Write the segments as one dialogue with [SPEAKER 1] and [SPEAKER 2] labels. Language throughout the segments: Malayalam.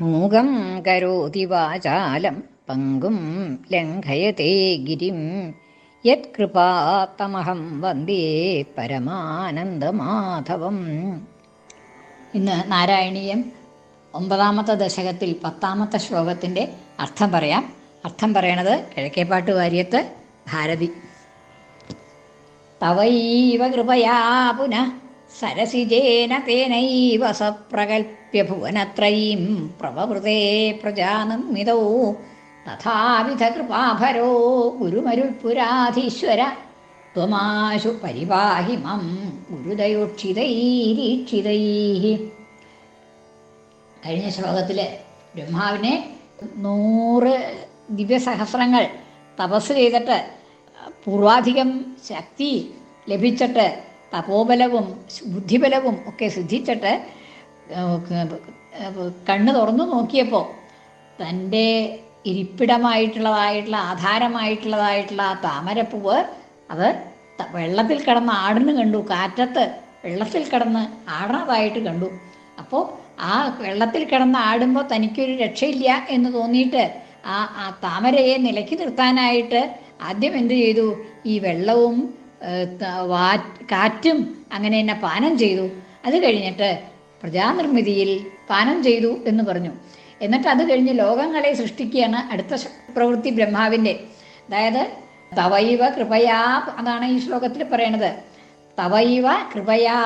[SPEAKER 1] മൂകം കരോതി വാചാലം പങ്കും ലംഘയത്തെ ഗിരിം. യത്കൃപാത്തമഹം വന്ദേ പരമാനന്ദമാധവം. ഇന്ന് നാരായണീയം ഒമ്പതാമത്തെ ദശകത്തിൽ പത്താമത്തെ ശ്ലോകത്തിന്റെ അർത്ഥം പറയാം. അർത്ഥം പറയണത് കിഴക്കേപ്പാട്ട് വാര്യത്ത് ഭാരതി. തവൈവ കൃപയാ പുനഃ സരസിജേന തേനൈവ സപ്രകൽപ്യ ഭുവനത്രയീം പ്രവവൃതേ പ്രജാനന്മിതൗ തഥാവിധ കൃപാഭരോ ഗുരുമരുൾപുരാധീശ്വര. ത്വമാശു പരിപാഹി മം ഗുരുദയോക്ഷിതൈരീക്ഷിതൈ കഴിഞ്ഞ ശ്ലോകത്തിൽ ബ്രഹ്മാവിനെ നൂറ് ദിവ്യസഹസ്രങ്ങൾ തപസ് ചെയ്തിട്ട് പൂർവാധികം ശക്തി ലഭിച്ചിട്ട് തപോബലവും ബുദ്ധിബലവും ഒക്കെ സിദ്ധിച്ചിട്ട് കണ്ണ് തുറന്നു നോക്കിയപ്പോൾ തന്റെ ഇരിപ്പിടമായിട്ടുള്ളതായിട്ടുള്ള ആധാരമായിട്ടുള്ളതായിട്ടുള്ള ആ താമരപ്പൂവ് അത് വെള്ളത്തിൽ കിടന്ന് ആടുന്നു കണ്ടു. കാറ്റത്ത് വെള്ളത്തിൽ കിടന്ന് ആടണതായിട്ട് കണ്ടു. അപ്പോൾ ആ വെള്ളത്തിൽ കിടന്ന് ആടുമ്പോൾ തനിക്കൊരു രക്ഷയില്ല എന്ന് തോന്നിയിട്ട് ആ ആ താമരയെ നിലക്കി നിർത്താനായിട്ട് ആദ്യം എന്ത് ചെയ്തു? ഈ വെള്ളവും കാറ്റും അങ്ങനെ തന്നെ പാനം ചെയ്തു. അത് കഴിഞ്ഞിട്ട് പ്രജാനിർമ്മിതിയിൽ പാനം ചെയ്തു എന്ന് പറഞ്ഞു. എന്നിട്ട് അത് കഴിഞ്ഞ് ലോകങ്ങളെ സൃഷ്ടിക്കുകയാണ് അടുത്ത പ്രവൃത്തി ബ്രഹ്മാവിന്റെ. അതായത് തവൈവ കൃപയാ അതാണ് ഈ ശ്ലോകത്തിൽ പറയണത്. തവൈവ കൃപയാ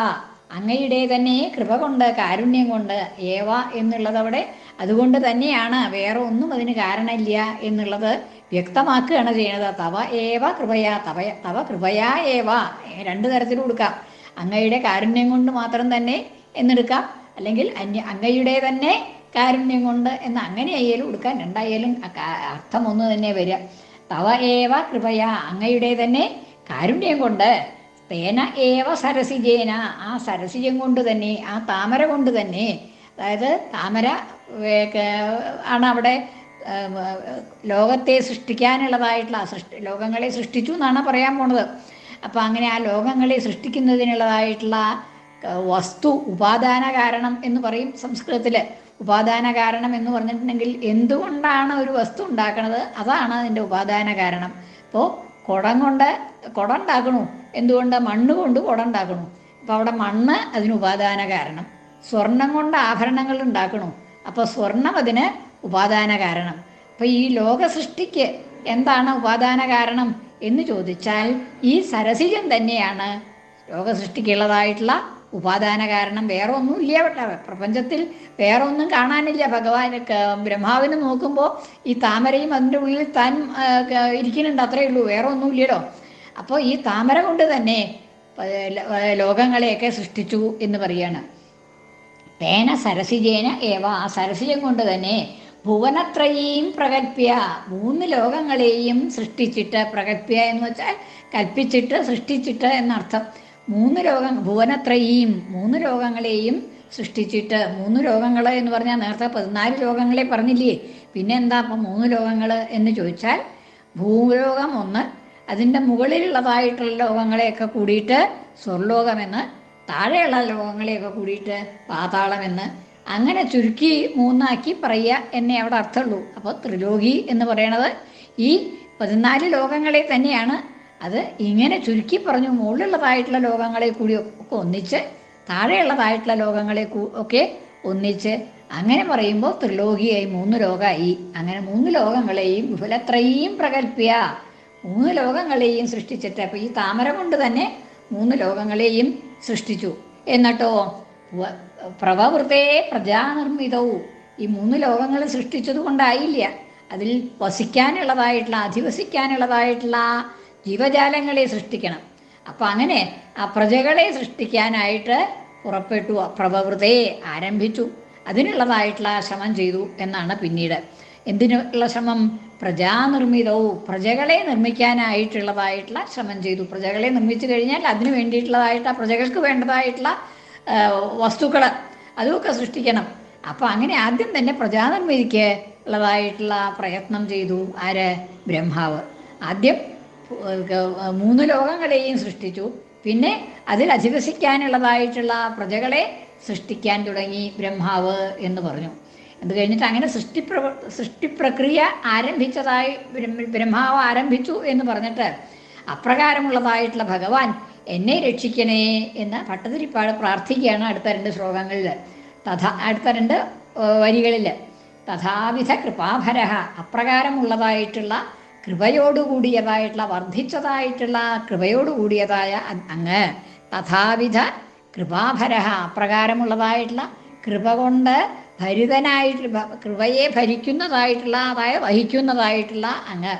[SPEAKER 1] അങ്ങയുടെ തന്നെ കൃപ കൊണ്ട് കാരുണ്യം കൊണ്ട് ഏവ എന്നുള്ളത് അവിടെ അതുകൊണ്ട് തന്നെയാണ്. വേറെ ഒന്നും അതിന് കാരണമില്ല എന്നുള്ളത് വ്യക്തമാക്കുകയാണ് ചെയ്യുന്നത്. തവ ഏവ കൃപയാ തവ തവ കൃപയാ ഏവ. രണ്ട് തരത്തിൽ കൊടുക്കാം. അങ്ങയുടെ കാരുണ്യം കൊണ്ട് മാത്രം തന്നെ എന്നെടുക്കാം. അല്ലെങ്കിൽ അന്യ അങ്ങയുടെ തന്നെ കാരുണ്യം കൊണ്ട് എന്ന് അങ്ങനെ ആയാലും കൊടുക്കാം. രണ്ടായാലും അർത്ഥം ഒന്ന് തന്നെ വരിക. തവ ഏവ കൃപയാ അങ്ങയുടെ തന്നെ കാരുണ്യം കൊണ്ട് തേന ഏവ സരസിജേന. ആ സരസിജം കൊണ്ട് തന്നെ ആ താമര കൊണ്ട് തന്നെ അതായത് താമര ആണ് അവിടെ ലോകത്തെ സൃഷ്ടിക്കാനുള്ളതായിട്ടുള്ള സൃഷ്ടി ലോകങ്ങളെ സൃഷ്ടിച്ചു എന്നാണ് പറയാൻ പോണത്. അപ്പം അങ്ങനെ ആ ലോകങ്ങളെ സൃഷ്ടിക്കുന്നതിനുള്ളതായിട്ടുള്ള വസ്തു ഉപാദാന കാരണം എന്ന് പറയും സംസ്കൃതത്തിൽ ഉപാദാന കാരണം എന്ന് പറഞ്ഞിട്ടുണ്ടെങ്കിൽ എന്തുകൊണ്ടാണ് ഒരു വസ്തു ഉണ്ടാക്കണത്? അതാണ് അതിന്റെ ഉപാദാന കാരണം. ഇപ്പോൾ കുടം കൊണ്ട് കുടം ഉണ്ടാക്കണു എന്തുകൊണ്ട്? മണ്ണ് കൊണ്ട് കുടം ഉണ്ടാക്കണു അപ്പോൾ അവിടെ മണ്ണ് അതിന് ഉപാദാന കാരണം. സ്വർണം കൊണ്ട് ആഭരണങ്ങൾ ഉണ്ടാക്കണു. അപ്പോൾ സ്വർണം അതിന് ഉപാദാന കാരണം. അപ്പോൾ ഈ ലോക സൃഷ്ടിക്ക് എന്താണ് ഉപാദാന കാരണം എന്ന് ചോദിച്ചാൽ ഈ സരസിജം തന്നെയാണ് ലോക സൃഷ്ടിക്കുള്ളതായിട്ടുള്ള ഉപാദാന കാരണം വേറെ ഒന്നുമില്ല പ്രപഞ്ചത്തിൽ വേറെ ഒന്നും കാണാനില്ല ഭഗവാന് ബ്രഹ്മാവിന് നോക്കുമ്പോൾ ഈ താമരയും അതിന്റെ ഉള്ളിൽ താൻ ഇരിക്കുന്നുണ്ട്. അത്രയേ ഉള്ളൂ. വേറെ ഒന്നുമില്ലല്ലോ അപ്പോൾ ഈ താമര കൊണ്ട് തന്നെ ലോകങ്ങളെയൊക്കെ സൃഷ്ടിച്ചു എന്ന് പറയാണ്. പേന സരസിജേന ഏവ. ആ സരസിജം കൊണ്ട് തന്നെ ഭുവനത്രയും പ്രകൽപ്യ മൂന്ന് ലോകങ്ങളെയും സൃഷ്ടിച്ചിട്ട് പ്രകൽപ്യ എന്ന് വെച്ചാൽ കൽപ്പിച്ചിട്ട് സൃഷ്ടിച്ചിട്ട് എന്നർത്ഥം. മൂന്ന് ലോകം ഭുവനത്രയും മൂന്ന് രോഗങ്ങളെയും സൃഷ്ടിച്ചിട്ട് മൂന്ന് രോഗങ്ങൾ എന്ന് പറഞ്ഞാൽ നേരത്തെ പതിനാല് രോഗങ്ങളെ പറഞ്ഞില്ലേ? പിന്നെ എന്താ അപ്പം മൂന്ന് രോഗങ്ങൾ എന്ന് ചോദിച്ചാൽ ഭൂരോഗം ഒന്ന് അതിന്റെ മുകളിലുള്ളതായിട്ടുള്ള ലോകങ്ങളെയൊക്കെ കൂടിയിട്ട് സ്വർലോകമെന്ന് താഴെയുള്ള ലോകങ്ങളെയൊക്കെ കൂടിയിട്ട് പാതാളമെന്ന് അങ്ങനെ ചുരുക്കി മൂന്നാക്കി പറയുക എന്നേ അവിടെ അർത്ഥമുള്ളൂ. അപ്പോൾ ത്രിലോകി എന്ന് പറയണത് ഈ പതിനാല് ലോകങ്ങളെ തന്നെയാണ് അത് ഇങ്ങനെ ചുരുക്കി പറഞ്ഞു മുകളിലുള്ളതായിട്ടുള്ള ലോകങ്ങളെ കൂടി ഒക്കെ ഒന്നിച്ച് താഴെയുള്ളതായിട്ടുള്ള ലോകങ്ങളെ ഒക്കെ ഒന്നിച്ച് അങ്ങനെ പറയുമ്പോൾ ത്രിലോകിയായി മൂന്ന് ലോകമായി അങ്ങനെ മൂന്ന് ലോകങ്ങളെയും വിപുലത്രയും പ്രകൽപ്പിയ. മൂന്ന് ലോകങ്ങളെയും സൃഷ്ടിച്ചിട്ട് അപ്പോൾ ഈ താമര കൊണ്ട് തന്നെ മൂന്ന് ലോകങ്ങളെയും സൃഷ്ടിച്ചു. എന്നിട്ടോ വ- പ്രവവൃതേ പ്രജാനിർമ്മിതവും ഈ മൂന്ന് ലോകങ്ങൾ സൃഷ്ടിച്ചത് കൊണ്ടായില്ല അതിൽ വസിക്കാനുള്ളതായിട്ടുള്ള അധിവസിക്കാനുള്ളതായിട്ടുള്ള ജീവജാലങ്ങളെ സൃഷ്ടിക്കണം. അപ്പം അങ്ങനെ ആ പ്രജകളെ സൃഷ്ടിക്കാനായിട്ട് പുറപ്പെട്ടു അപ്രഭവൃതയെ ആരംഭിച്ചു. അതിനുള്ളതായിട്ടുള്ള ശ്രമം ചെയ്തു എന്നാണ് പിന്നീട്. എന്തിനുള്ള ശ്രമം? പ്രജാനിർമ്മിതവും പ്രജകളെ നിർമ്മിക്കാനായിട്ടുള്ളതായിട്ടുള്ള ശ്രമം ചെയ്തു. പ്രജകളെ നിർമ്മിച്ചു കഴിഞ്ഞാൽ അതിന് വേണ്ടിയിട്ടുള്ളതായിട്ട് പ്രജകൾക്ക് വേണ്ടതായിട്ടുള്ള വസ്തുക്കൾ അതുമൊക്കെ സൃഷ്ടിക്കണം. അപ്പോൾ അങ്ങനെ ആദ്യം തന്നെ പ്രജാനിർമ്മിതിക്ക് ഉള്ളതായിട്ടുള്ള പ്രയത്നം ചെയ്തു ആര്? ബ്രഹ്മാവ്. ആദ്യം മൂന്ന് ലോകങ്ങളെയും സൃഷ്ടിച്ചു. പിന്നെ അതിൽ അധിവസിക്കാനുള്ളതായിട്ടുള്ള പ്രജകളെ സൃഷ്ടിക്കാൻ തുടങ്ങി ബ്രഹ്മാവ് എന്ന് പറഞ്ഞു. അത് കഴിഞ്ഞിട്ട് അങ്ങനെ സൃഷ്ടിപ്ര സൃഷ്ടിപ്രക്രിയ ആരംഭിച്ചതായി ബ്രഹ്മാവ് ആരംഭിച്ചു എന്ന് പറഞ്ഞിട്ട് അപ്രകാരമുള്ളതായിട്ടുള്ള ഭഗവാൻ എന്നെ രക്ഷിക്കണേ എന്ന് ഭട്ടതിരിപ്പാട് പ്രാർത്ഥിക്കുകയാണ് അടുത്ത രണ്ട് ശ്ലോകങ്ങളിൽ തഥാ അടുത്ത രണ്ട് വരികളിൽ തഥാവിധ കൃപാഭരഹ അപ്രകാരമുള്ളതായിട്ടുള്ള കൃപയോടുകൂടിയതായിട്ടുള്ള വർദ്ധിച്ചതായിട്ടുള്ള കൃപയോടുകൂടിയതായ അങ്ങ് തഥാവിധ കൃപാഭര അപ്രകാരമുള്ളതായിട്ടുള്ള കൃപ കൊണ്ട് ഭരിതനായിട്ട് കൃപയെ ഭരിക്കുന്നതായിട്ടുള്ള അതായത് വഹിക്കുന്നതായിട്ടുള്ള അങ്ങ്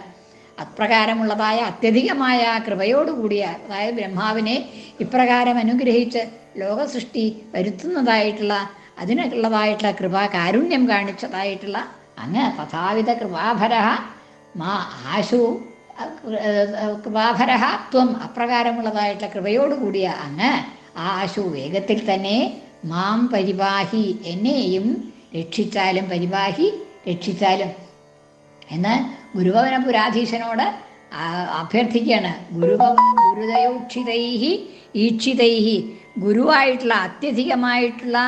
[SPEAKER 1] അപ്രകാരമുള്ളതായ അത്യധികമായ കൃപയോടുകൂടിയ അതായത് ബ്രഹ്മാവിനെ ഇപ്രകാരം അനുഗ്രഹിച്ച് ലോകസൃഷ്ടി വരുത്തുന്നതായിട്ടുള്ള അതിനുള്ളതായിട്ടുള്ള കൃപ കാരുണ്യം കാണിച്ചതായിട്ടുള്ള അങ്ങ് തഥാവിധ കൃപാഭര മാ ആശു വാഹരഹ ത്വം അപ്രകാരമുള്ളതായിട്ടുള്ള കൃപയോടുകൂടിയ അങ്ങ് ആ ആശു വേഗത്തിൽ തന്നെ മാം പരിവാഹി എന്നെയും രക്ഷിച്ചാലും പരിവാഹി രക്ഷിച്ചാലും എന്ന് ഗുരുഭവന പുരാധീശനോട് അഭ്യർത്ഥിക്കുകയാണ്. ഗുരുഭവ ഗുരുദയോക്ഷിതൈഹി ഈക്ഷിതൈഹി ഗുരുവായിട്ടുള്ള അത്യധികമായിട്ടുള്ള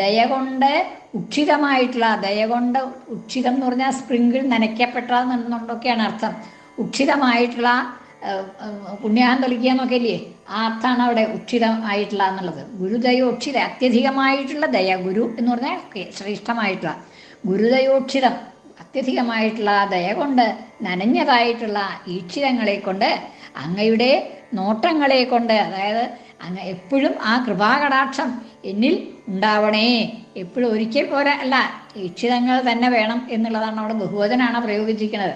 [SPEAKER 1] ദയ കൊണ്ട് ഉക്ഷിതമായിട്ടുള്ള ദയ കൊണ്ട് ഉക്ഷിതം എന്ന് പറഞ്ഞാൽ സ്പ്രിങ്കിൾ നനയ്ക്കപ്പെട്ടതെന്നുള്ളതൊക്കെയാണ് അർത്ഥം. ഉക്ഷിതമായിട്ടുള്ള പുണ്യാഹം തെളിക്കുക എന്നൊക്കെ ഇല്ലേ? ആ അർത്ഥമാണ് അവിടെ ഉക്ഷിതമായിട്ടുള്ള എന്നുള്ളത്. ഗുരുദയോക്ഷിത അത്യധികമായിട്ടുള്ള ദയ ഗുരു എന്ന് പറഞ്ഞാൽ ശ്രേഷ്ഠമായിട്ടുള്ള. ഗുരുദയോക്ഷിതം അത്യധികമായിട്ടുള്ള ദയ കൊണ്ട് നനഞ്ഞതായിട്ടുള്ള ഈക്ഷിതങ്ങളെ കൊണ്ട് അങ്ങയുടെ നോട്ടങ്ങളെ കൊണ്ട് അതായത് അങ്ങ് എപ്പോഴും ആ കൃപാകടാക്ഷം എന്നിൽ ഉണ്ടാവണേ. എപ്പോഴും ഒരിക്കൽ പോലെ അല്ല ഈക്ഷിതങ്ങൾ തന്നെ വേണം എന്നുള്ളതാണ് അവിടെ ബഹുവചനാണ് പ്രയോഗിച്ചിരിക്കുന്നത്.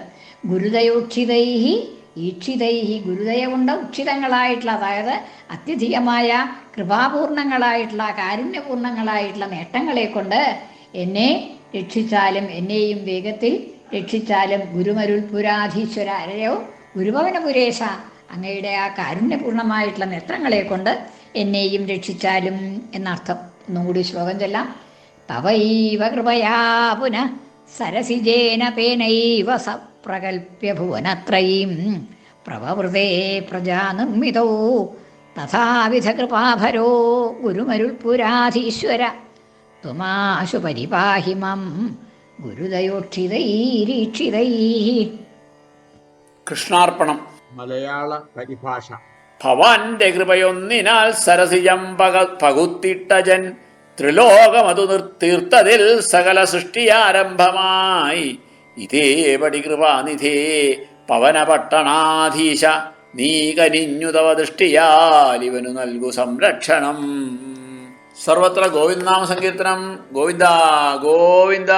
[SPEAKER 1] ഗുരുദയോക്ഷിതൈഹി ഈക്ഷിതൈഹി ഗുരുദയ കൊണ്ട് ഉക്ഷിതങ്ങളായിട്ടുള്ള അതായത് അത്യധികമായ കൃപാപൂർണങ്ങളായിട്ടുള്ള കാരുണ്യപൂർണങ്ങളായിട്ടുള്ള നേട്ടങ്ങളെ കൊണ്ട് എന്നെ രക്ഷിച്ചാലും എന്നെയും വേഗത്തിൽ രക്ഷിച്ചാലും ഗുരുമരുൾ പുരാധീശ്വര അരയോ ഗുരുഭവനപുരേശ അങ്ങയുടെ ആ കാരുണ്യപൂർണമായിട്ടുള്ള നേത്രങ്ങളെ കൊണ്ട് എന്നെയും രക്ഷിച്ചാലും എന്നർത്ഥം. ഒന്നും കൂടി ശ്ലോകം ചെല്ലാം. തവൈവ കൃപയാ പുന സരസിജേന പേനൈവ സപ്രകൽപ്യ ഭുവനത്രയും പ്രവവൃതേ പ്രജാനിർമ്മിതോ. തഥാവിധ കൃപാഭരോ ഗുരുമരുൾ പുരാധീശ്വര ത്വമാശു പരിപാഹി മം ഗുരുദയോക്ഷിതൈരീക്ഷിതൈ
[SPEAKER 2] കൃഷ്ണാർപ്പണം.
[SPEAKER 3] മലയാള പരിഭാഷ.
[SPEAKER 2] ഭവാന്റെ കൃപയൊന്നിനാൽ സരസിജം പക പകുത്തിട്ടജൻ ത്രിലോകമതു നിർത്തീർത്തതിൽ സകല സൃഷ്ടിയാരംഭമായി ഇതേപടി കൃപാനിധേ പവനപട്ടണാധീശ നീ കനിഞ്ഞു തവ ദൃഷ്ടിയാൽ ഇവനു നൽകു സംരക്ഷണം. സർവത്ര ഗോവിന്ദനാമ സങ്കീർത്തനം ഗോവിന്ദ ഗോവിന്ദ.